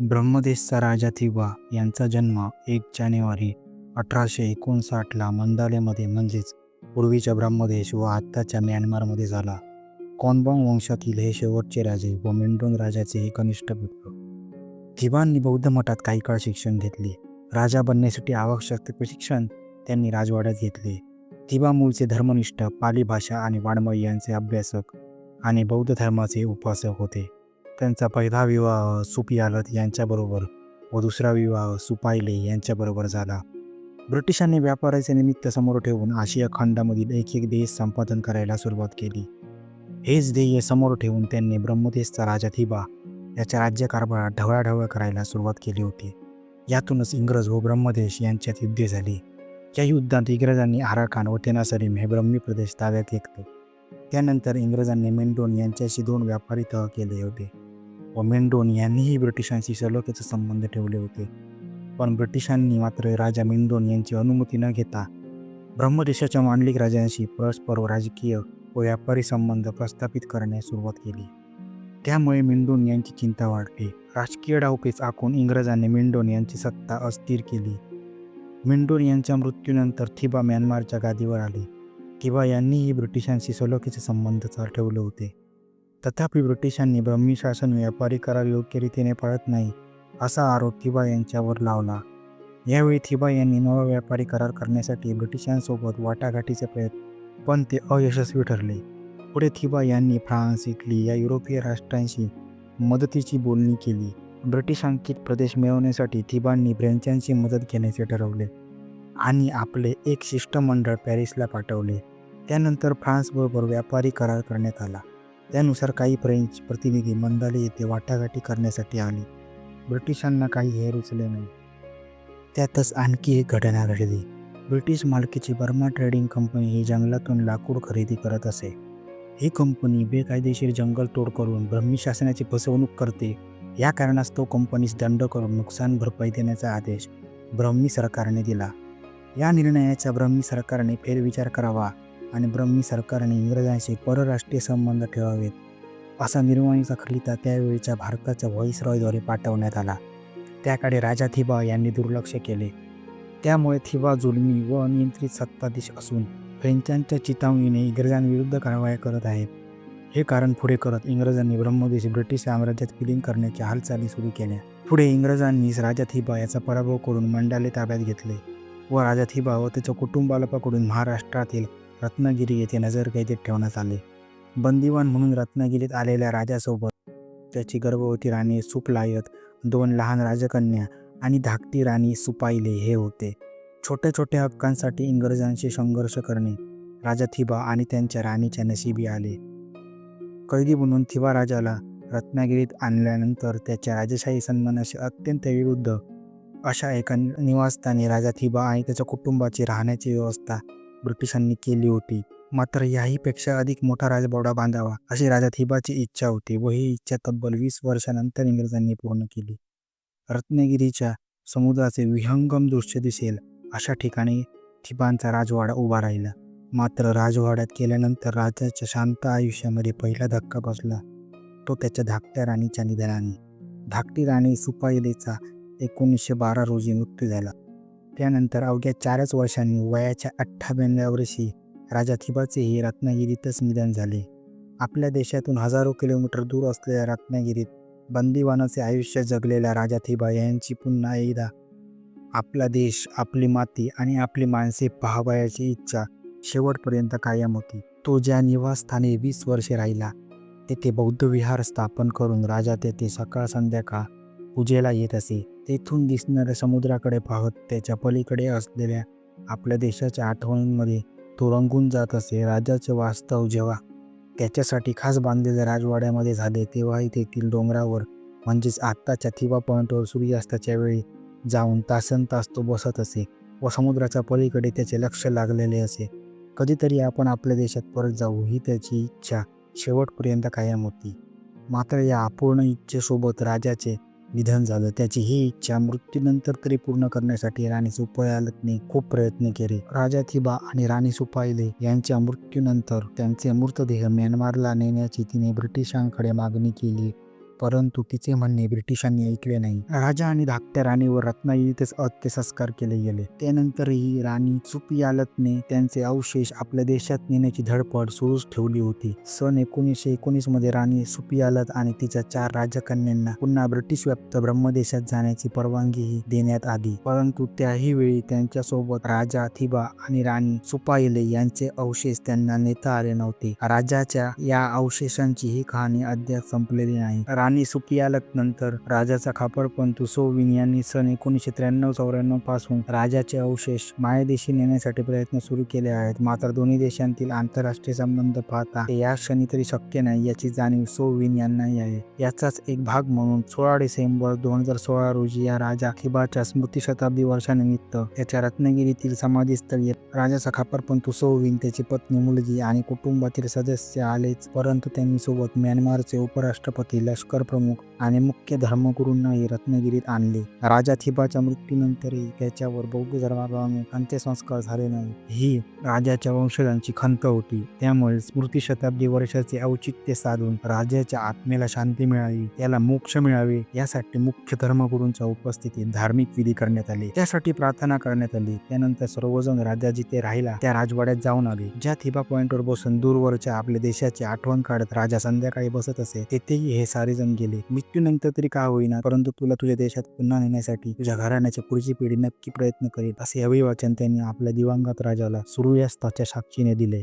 ब्रह्मदेशचा राजा थिवा यांचा जन्म एक जानेवारी अठराशे एकोणसाठला मंदालेमध्ये म्हणजेच पूर्वीच्या ब्रह्मदेश व आत्ताच्या म्यानमारमध्ये झाला. कॉनबॉंग वंशातील हे शेवटचे राजे व मेंडोंग राजाचे हे कनिष्ठ पुत्र. थिबांनी बौद्ध मठात काही काळ शिक्षण घेतले. राजा बनण्यासाठी आवश्यक ते प्रशिक्षण त्यांनी राजवाड्यात घेतले. थिबा मूळचे धर्मनिष्ठ पाली भाषा आणि वाङ्मय यांचे अभ्यासक आणि बौद्ध धर्माचे उपासक होते. त्यांचा पहिला विवाह सुपियालत यांच्याबरोबर व दुसरा विवाह सुपायले यांच्याबरोबर झाला. ब्रिटिशांनी व्यापाराचे निमित्त समोर ठेवून आशिया खंडामधील एक एक देश संपादन करायला सुरुवात केली. हेच ध्येय समोर ठेवून त्यांनी ब्रह्मदेशचा राजा थिबा याच्या राज्यकारभारात ढवळाढवळ करायला सुरुवात केली होती. यातूनच इंग्रज व ब्रह्मदेश यांच्यात युद्धे झाली. या युद्धात इंग्रजांनी आराखान व तेनासरीम हे ब्रह्मी प्रदेश ताब्यात घेतले. त्यानंतर इंग्रजांनी मेंडोन यांच्याशी दोन व्यापारी तह केले होते. व मेंडोन यांनीही ब्रिटिशांशी सलोख्याचे संबंध ठेवले होते. पण ब्रिटिशांनी मात्र राजा मेंडोन यांची अनुमती न घेता ब्रह्मदेशाच्या मांडलिक राजांशी परस्पर राजकीय व व्यापारी संबंध प्रस्थापित करण्यास सुरुवात केली. त्यामुळे मेंडोन यांची चिंता वाढली राजकीय डावपेच आखून इंग्रजांनी मेंडोन यांची सत्ता अस्थिर केली. मेंडोन यांच्या मृत्यूनंतर थिबा म्यानमारच्या गादीवर आले. किंवा यांनीही ब्रिटिशांशी सलोखेचे संबंध ठेवले होते. तथापि ब्रिटिशांनी ब्रह्मी शासन व्यापारी करार योग्य रीतीने पाळत नाही असा आरोप थिबा यांच्यावर लावला. यावेळी थिबा यांनी नवा व्यापारी करार करण्यासाठी ब्रिटिशांसोबत वाटाघाटीचे प्रयत्न पण ते अयशस्वी ठरले. पुढे थिबा यांनी फ्रान्स इटली या युरोपीय राष्ट्रांशी मदतीची बोलणी केली. ब्रिटिशांकित प्रदेश मिळवण्यासाठी थिबांनी ब्रेंचांची मदत घेण्याचे ठरवले आणि आपले एक शिष्टमंडळ पॅरिसला पाठवले. त्यानंतर फ्रान्सबरोबर व्यापारी करार करण्यात आला. त्यानुसार काही फ्रेंच प्रतिनिधी मंदाले येथे वाटाघाटी करण्यासाठी आले. ब्रिटिशांना काही हे रुचले नाही. त्यातच आणखी एक घटना घडली. ब्रिटिश मालकीची बर्मा ट्रेडिंग कंपनी ही जंगलातून लाकूड खरेदी करत असे. ही कंपनी बेकायदेशीर जंगलतोड करून ब्रह्मी शासनाची फसवणूक करते. या कारणास्तव कंपनीस दंड करून नुकसान भरपाई देण्याचा आदेश ब्रह्मी सरकारने दिला. या निर्णयाचा ब्रह्मी सरकारने फेरविचार करावा. आणि ब्रह्मी सरकारने इंग्रजांशी परराष्ट्रीय संबंध ठेवावेत असा निर्वाणीचा खलिता त्यावेळीच्या भारताच्या व्हॉइसरॉयद्वारे पाठवण्यात आला. त्याकडे राजा थिबा यांनी दुर्लक्ष केले. त्यामुळे थिबा जुलमी व अनियंत्रित सत्ताधीश असून फ्रेंचांच्या चितावणीने इंग्रजांविरुद्ध कारवाया करत आहेत. हे कारण पुढे करत इंग्रजांनी ब्रह्मदेश ब्रिटिश साम्राज्यात विलीन करण्याच्या हालचाली सुरू केल्या. पुढे इंग्रजांनी राजा थिबा याचा पराभव करून मंडाले ताब्यात घेतले व राजा थिबा व त्याच्या कुटुंबाला पकडून महाराष्ट्रातील रत्नागिरी येथे नजरकैदेत ठेवण्यात आले. बंदिवान म्हणून रत्नागिरीत आलेल्या राजासोबत त्याची गर्भवती राणी सुपलायत दोन लहान राजकन्या आणि धाकटी राणी सुपाईले हे होते. छोट्या छोट्या हक्कांसाठी इंग्रजांशी संघर्ष करणे राजा थिबा आणि त्यांच्या राणीच्या नशिबी आले. कैदी बनून थिबा राजाला रत्नागिरीत आणल्यानंतर त्याच्या राजशाही सन्मानाशी अत्यंत विरुद्ध अशा एका निवासस्थानी राजा थिबा आणि त्याच्या कुटुंबाची राहण्याची व्यवस्था ब्रिटिशांनी केली होती. मात्र याहीपेक्षा अधिक मोठा राजबावडा बांधावा अशी राजा थिबाची इच्छा होती व ही इच्छा तब्बल वीस वर्षानंतर इंग्रजांनी पूर्ण केली. रत्नागिरीच्या समुद्राचे विहंगम दृश्य दिसेल अशा ठिकाणी थिबांचा राजवाडा उभा राहिला. मात्र राजवाड्यात गेल्यानंतर राजाच्या शांत आयुष्यामध्ये पहिला धक्का बसला. तो त्याच्या धाकट्या राणीच्या निधनाने. धाकटी राणी सुपाईलेचा एकोणीसशे बारा रोजी मृत्यू झाला. त्यानंतर अवघ्या चारच वर्षांनी वयाच्या अठ्ठावन्नाव्या वर्षी राजा थिबाचे हे रत्नागिरीतच निधन झाले. आपल्या देशातून हजारो किलोमीटर दूर असलेल्या रत्नागिरीत बंदीवानाचे आयुष्य जगलेल्या राजा थिबा यांची पुन्हा एकदा आपला देश आपली माती आणि आपली माणसे पाहावयाची इच्छा शेवटपर्यंत कायम होती. तो ज्या निवासस्थानी वीस वर्षे राहिला तेथे बौद्ध विहार स्थापन करून राजा तेथे सकाळ संध्याकाळ पूजेला येत असे. तेथून दिसणाऱ्या समुद्राकडे पाहत त्याच्या पलीकडे असलेल्या आपल्या देशाच्या आठवणींमध्ये तो रंगून जात असे. राजाचे वास्तव जेव्हा त्याच्यासाठी खास बांधलेल्या राजवाड्यामध्ये झाले तेव्हाही तेथील डोंगरावर म्हणजेच आत्ताच्या थिबा पॉईंटवर सूर्यास्ताच्या वेळी जाऊन तासन तास तो बसत असे व समुद्राच्या पलीकडे त्याचे लक्ष लागलेले असे. कधीतरी आपण आपल्या देशात परत जाऊ ही त्याची इच्छा शेवटपर्यंत कायम होती. मात्र या अपूर्ण इच्छेसोबत राजाचे निधन झालं. त्याची ही इच्छा मृत्यूनंतर तरी पूर्ण करण्यासाठी राणी सुपायलने खूप प्रयत्न केले. राजा थिबा आणि राणी सुपायले यांच्या मृत्यूनंतर त्यांचे मृतदेह म्यानमारला नेण्याची तिने ब्रिटिशांकडे मागणी केली. परंतु तिचे म्हणणे ब्रिटिशांनी ऐकले नाही. राजा आणि धाकट्या राणीवर रत्नागिरीतच अंत्यसंस्कार केले गेले. त्यानंतरही राणी सुपियालतने त्यांचे अवशेष आपल्या देशात नेण्याची धडपड सुरूच ठेवली होती. सन एकोणीसशे एकोणीसमध्ये राणी सुपियालत आणि तिच्या चार राजकन्यांना पुन्हा ब्रिटिश व्याप्त ब्रह्मदेशात जाण्याची परवानगीही देण्यात आली. परंतु त्याही वेळी त्यांच्यासोबत राजा थिबा आणि राणी सुपायले यांचे अवशेष त्यांना नेता आले नव्हते. राजाच्या या अवशेषांची ही कहाणी अद्याप संपलेली नाही. राणी सुपियालत नंतर राजाचा खापडपंतू सोविन यांनी सन एकोणीसशे त्र्याण्णव चौऱ्याण्णवपासून राजाचे अवशेष मायदेशी नेण्यासाठी प्रयत्न सुरू केले आहेत. मात्र दोन्ही देशांतील आंतरराष्ट्रीय संबंध पाहता ते या क्षणी तरी शक्य नाही याची जाणीव सोविन यांनाही आहे. याचाच एक भाग म्हणून सोळा डिसेंबर दोन हजार सोळा रोजी या राजा खिबाच्या स्मृती शताब्दी वर्षानिमित्त त्याच्या रत्नागिरीतील समाधीस्थळी राजाचा खापरपंतू सोविन त्याची पत्नी मुलगी आणि कुटुंबातील सदस्य आलेच परंतु त्यांनी सोबत म्यानमारचे उपराष्ट्रपती लष्कर प्रमुख आणि मुख्य धर्मगुरूंनाही रत्नागिरीत आणले. राजा थिबाच्या मृत्यूनंतरही त्याच्यावर बौद्ध धर्माप्रमाणे अंत्यसंस्कार झाले नाही ही राजाच्या वंशजांची खंत होती. त्यामुळे स्मृती शताब्दी वर्षाचे औचित्य साधून राजाच्या आत्मेला शांती मिळावी त्याला मोक्ष मिळावे यासाठी मुख्य धर्मगुरूंच्या उपस्थितीत धार्मिक विधी करण्यात आले. त्यासाठी प्रार्थना करण्यात आली. त्यानंतर सर्वजण राजा जिथे राहिला त्या राजवाड्यात जाऊन आले ज्या थिबा पॉइंटवर बसून दूरवरच्या आपल्या देशाची आठवण काढत राजा संध्याकाळी बसत असे तेथेही हे सारेजण गेले मृत्यूनंतर तरी का होईना परंतु तुला तुझ्या देशात पुन्हा नेण्यासाठी तुझ्या घराण्याच्या पुढची पिढी नक्की प्रयत्न करेल असे अभिवाचन त्यांनी आपल्या दिवंगत राजाला सूर्यास्ताच्या साक्षीने दिले.